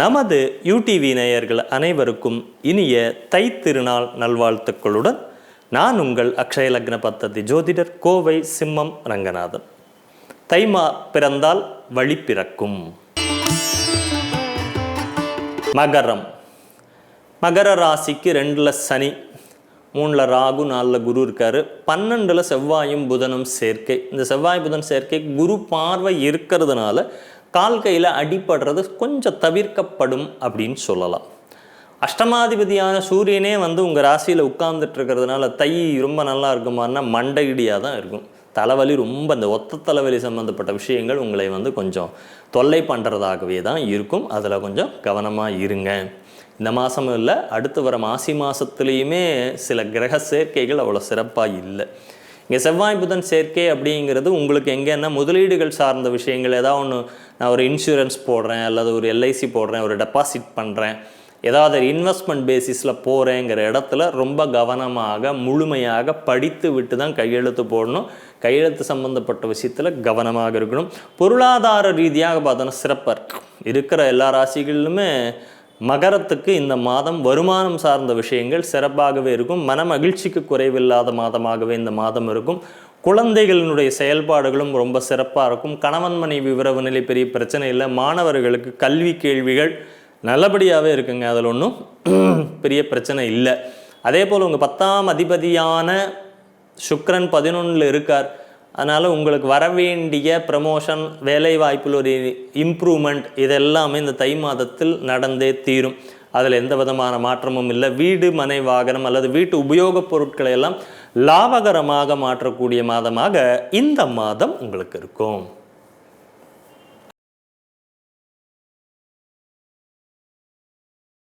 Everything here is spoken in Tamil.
நமது யூடிவி நேயர்கள் அனைவருக்கும் இனிய தை திருநாள் நல்வாழ்த்துக்களுடன் நான் உங்கள் அக்ஷய லக்ன பத்ததி ஜோதிடர் கோவை சிம்மம் ரங்கநாதன். தைமா பிறந்தால் வழி பிறக்கும். மகரம். மகர ராசிக்கு ரெண்டில் சனி மூணில் ராகு நாலில் குரு இருக்காரு. பன்னெண்டில் செவ்வாயும் புதனும் சேர்க்கை. இந்த செவ்வாய் புதன் சேர்க்கை குரு பார்வை இருக்கிறதுனால கால் கையில் அடிபடுறது கொஞ்சம் தவிர்க்கப்படும் அப்படின்னு சொல்லலாம். அஷ்டமாதிபதியான சூரியனே வந்து உங்கள் ராசியில் உட்கார்ந்துட்டு இருக்கிறதுனால தை ரொம்ப நல்லா இருக்குமான்னா மண்டையிடியாக தான் இருக்கும். தலைவலி ரொம்ப இந்த ஒத்த தலைவலி சம்மந்தப்பட்ட விஷயங்கள் உங்களை வந்து கொஞ்சம் தொல்லை பண்ணுறதாகவே தான் இருக்கும். அதில் கொஞ்சம் கவனமாக இருங்க. இந்த மாதமும் இல்லை அடுத்து வர மாசி மாதத்துலேயுமே சில கிரக சேர்க்கைகள் அவ்வளோ சிறப்பாக இல்லை. இங்கே செவ்வாய் புதன் சேர்க்கை அப்படிங்கிறது உங்களுக்கு எங்கேன்னா முதலீடுகள் சார்ந்த விஷயங்கள். ஏதாவது ஒன்று நான் ஒரு இன்சூரன்ஸ் போடுறேன் அல்லது ஒரு எல்ஐசி போடுறேன் ஒரு டெபாசிட் பண்ணுறேன் ஏதாவது இன்வெஸ்ட்மெண்ட் பேசிஸில் போகிறேங்கிற இடத்துல ரொம்ப கவனமாக முழுமையாக படித்து விட்டு தான் கையெழுத்து போடணும். கையெழுத்து சம்மந்தப்பட்ட விஷயத்தில் கவனமாக இருக்கணும். பொருளாதார ரீதியாக பார்த்தோன்னா சிறப்பாக இருக்கிற எல்லா ராசிகளிலுமே மகரத்துக்கு இந்த மாதம் வருமானம் சார்ந்த விஷயங்கள் சிறப்பாகவே இருக்கும். மன மகிழ்ச்சிக்கு குறைவில்லாத மாதமாகவே இந்த மாதம் இருக்கும். குழந்தைகளினுடைய செயல்பாடுகளும் ரொம்ப சிறப்பாக இருக்கும். கணவன் மனைவி உறவு நிலை பெரிய பிரச்சனை இல்லை. மாணவர்களுக்கு கல்வி கேள்விகள் நல்லபடியாகவே இருக்குங்க. அதில் ஒன்றும் பெரிய பிரச்சனை இல்லை. அதே போல் உங்கள் பத்தாம் அதிபதியான சுக்ரன் பதினொன்றில் இருக்கார். அதனால் உங்களுக்கு வரவேண்டிய ப்ரமோஷன் வேலை வாய்ப்பில் ஒரு இம்ப்ரூவ்மெண்ட் இதெல்லாமே இந்த தை மாதத்தில் நடந்தே தீரும். அதில் எந்த விதமான மாற்றமும் இல்லை. வீடு மனை வாகனம் அல்லது வீட்டு உபயோகப் பொருட்களை எல்லாம் லாபகரமாக மாற்றக்கூடிய மாதமாக இந்த மாதம் உங்களுக்கு இருக்கும்.